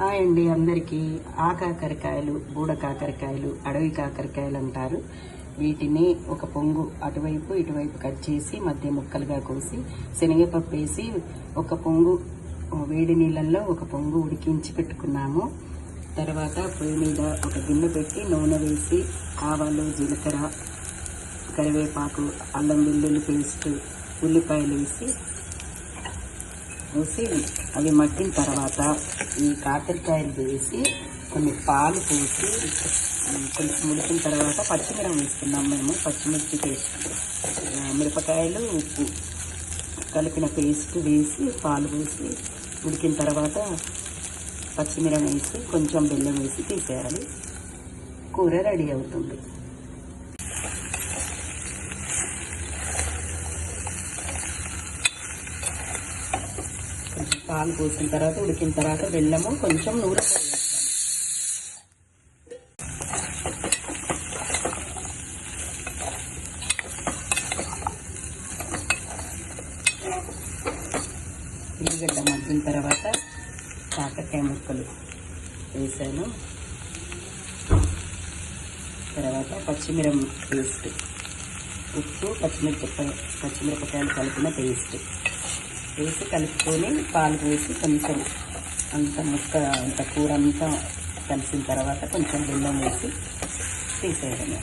Hi అండి అందరికీ. ఆ కాకరకాయలు బూడ కాకరకాయలు అడవి కాకరకాయలు అంటారు. వీటిని ఒక పొంగు అటువైపు ఇటువైపు కట్ చేసి మధ్య ముక్కలుగా కోసి శనగపప్పు వేసి ఒక పొంగు వేడి నీళ్ళల్లో ఒక పొంగు ఉడికించి పెట్టుకున్నాము. తర్వాత పొయ్యి మీద ఒక గిన్నె పెట్టి నూనె వేసి ఆవాలు జీలకర్ర కరివేపాకు అల్లం వెల్లుల్లి పేస్ట్ ఉల్లిపాయలు వేసి పోసి అవి మట్టిన తర్వాత ఈ కాకరకాయలు వేసి కొన్ని పాలు పోసి కొంచెం ఉడికిన తర్వాత పచ్చిమిరం వేసుకున్నాం మేము. పచ్చిమిర్చి పేస్ట్. మిరపకాయలు ఉప్పు కలిపిన పేస్ట్ వేసి పాలు పోసి ఉడికిన తర్వాత పచ్చిమిరం వేసి కొంచెం బెల్లం వేసి తీసేయాలి. కూర రెడీ అవుతుంది. పాలు పోసిన తర్వాత ఉడికిన తర్వాత బెల్లము కొంచెం నూనె ఉల్లిగడ్డ మగ్గిన తర్వాత కాకరకాయ ముక్కలు వేసాను. తర్వాత పచ్చిమిరం పేస్ట్ ఉప్పు పచ్చిమిరపకాయ పచ్చిమిరపకాయలు కలిపిన పేస్ట్. వేసి కలుపుకొని పాలు పోసి కొంచెం అంత ముక్క అంత కూర అంతా కలిసిన తర్వాత కొంచెం బెల్లం వేసి తీసేయడమే.